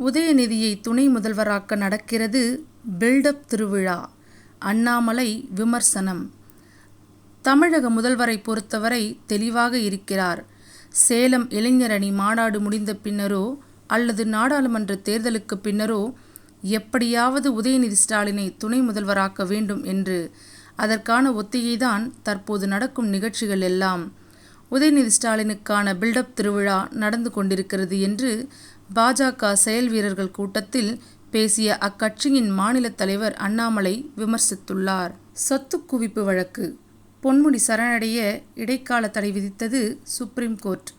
உதயநிதியை துணை முதல்வராக்க நடக்கிறது பில்டப் திருவிழா அண்ணாமலை விமர்சனம். தமிழக முதல்வரை பொறுத்தவரை தெளிவாக இருக்கிறார். சேலம் இளைஞரணி மாநாடு முடிந்த பின்னரோ அல்லது நாடாளுமன்ற தேர்தலுக்கு பின்னரோ எப்படியாவது உதயநிதி ஸ்டாலினை துணை முதல்வராக்க வேண்டும் என்று அதற்கான ஒத்திகைதான் தற்போது நடக்கும் நிகழ்ச்சிகள் எல்லாம். உதயநிதி ஸ்டாலினுக்கான பில்டப் திருவிழா நடந்து கொண்டிருக்கிறது என்று பாஜக செயல் வீரர்கள் கூட்டத்தில் பேசிய அக்கட்சியின் மாநில தலைவர் அண்ணாமலை விமர்சித்துள்ளார். சொத்து குவிப்பு வழக்கு. பொன்முடி சரணடைய இடைக்கால தடை விதித்தது சுப்ரீம் கோர்ட்.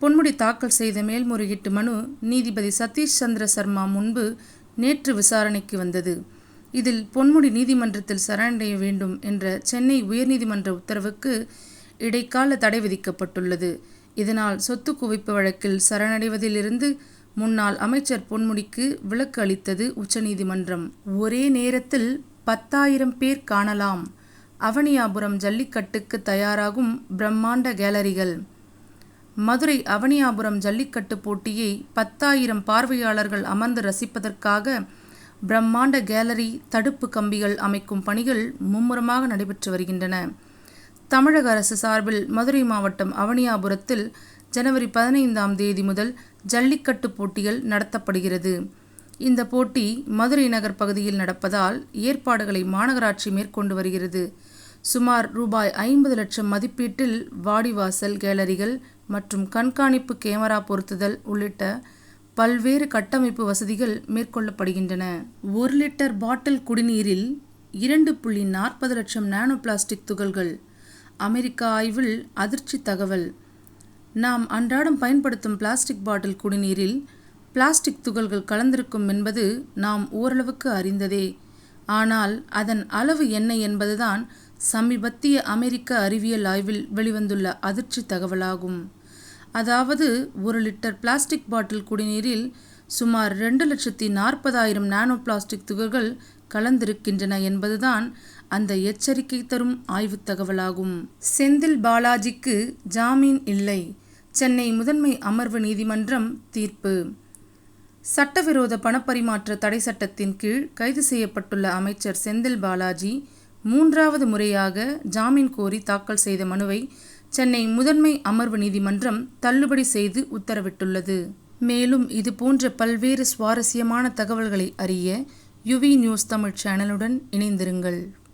பொன்முடி தாக்கல் செய்த மேல்முறையீட்டு மனு நீதிபதி சதீஷ் சந்திர சர்மா முன்பு நேற்று விசாரணைக்கு வந்தது. இதில் பொன்முடி நீதிமன்றத்தில் சரணடைய வேண்டும் என்ற சென்னை உயர்நீதிமன்ற உத்தரவுக்கு இடைக்கால தடை விதிக்கப்பட்டுள்ளது. இதனால் சொத்து குவிப்பு வழக்கில் சரணடைவதிலிருந்து முன்னாள் அமைச்சர் பொன்முடிக்கு விலக்கு அளித்தது உச்சநீதிமன்றம். ஒரே நேரத்தில் பத்தாயிரம் பேர் காணலாம். அவனியாபுரம் ஜல்லிக்கட்டுக்கு தயாராகும் பிரம்மாண்ட கேலரிகள். மதுரை அவனியாபுரம் ஜல்லிக்கட்டு போட்டியை பத்தாயிரம் பார்வையாளர்கள் அமர்ந்து ரசிப்பதற்காக பிரம்மாண்ட கேலரி தடுப்பு கம்பிகள் அமைக்கும் பணிகள் மும்முரமாக நடைபெற்று வருகின்றன. தமிழக அரசு சார்பில் மதுரை மாவட்டம் அவனியாபுரத்தில் ஜனவரி பதினைந்தாம் தேதி முதல் ஜல்லிக்கட்டு போட்டிகள் நடத்தப்படுகிறது. இந்த போட்டி மதுரை நகர் பகுதியில் நடப்பதால் ஏற்பாடுகளை மாநகராட்சி மேற்கொண்டு வருகிறது. சுமார் ரூபாய் ஐம்பது லட்சம் மதிப்பீட்டில் வாடிவாசல் கேலரிகள் மற்றும் கண்காணிப்பு கேமரா பொருத்துதல் உள்ளிட்ட பல்வேறு கட்டமைப்பு வசதிகள் மேற்கொள்ளப்படுகின்றன. ஒரு லிட்டர் பாட்டில் குடிநீரில் இரண்டு புள்ளி நாற்பது லட்சம் நானோ பிளாஸ்டிக் துகள்கள் அமெரிக்க ஆய்வில் அதிர்ச்சி தகவல். நாம் அன்றாடம் பயன்படுத்தும் பிளாஸ்டிக் பாட்டில் குடிநீரில் பிளாஸ்டிக் துகள்கள் கலந்திருக்கும் என்பது நாம் ஓரளவுக்கு அறிந்ததே. ஆனால் அதன் அளவு என்ன என்பதுதான் சமீபத்திய அமெரிக்க அறிவியல் ஆய்வில் வெளிவந்துள்ள அதிர்ச்சி தகவலாகும். அதாவது ஒரு லிட்டர் பிளாஸ்டிக் பாட்டில் குடிநீரில் சுமார் ரெண்டு லட்சத்தி நாற்பதாயிரம் நானோ பிளாஸ்டிக் துகள்கள் கலந்திருக்கின்றன என்பதுதான் அந்த எச்சரிக்கை தரும் ஆய்வுத் தகவலாகும். செந்தில் பாலாஜிக்கு ஜாமீன் இல்லை. சென்னை முதன்மை அமர்வு நீதிமன்றம் தீர்ப்பு. சட்டவிரோத பணப்பரிமாற்ற தடை சட்டத்தின் கீழ் கைது செய்யப்பட்டுள்ள அமைச்சர் செந்தில் பாலாஜி மூன்றாவது முறையாக ஜாமீன் கோரி தாக்கல் செய்த மனுவை சென்னை முதன்மை அமர்வு நீதிமன்றம் தள்ளுபடி செய்து உத்தரவிட்டுள்ளது. மேலும் இது போன்ற பல்வேறு சுவாரஸ்யமான தகவல்களை அறிய யுவி நியூஸ் தமிழ் சேனலுடன் இணைந்திருங்கள்.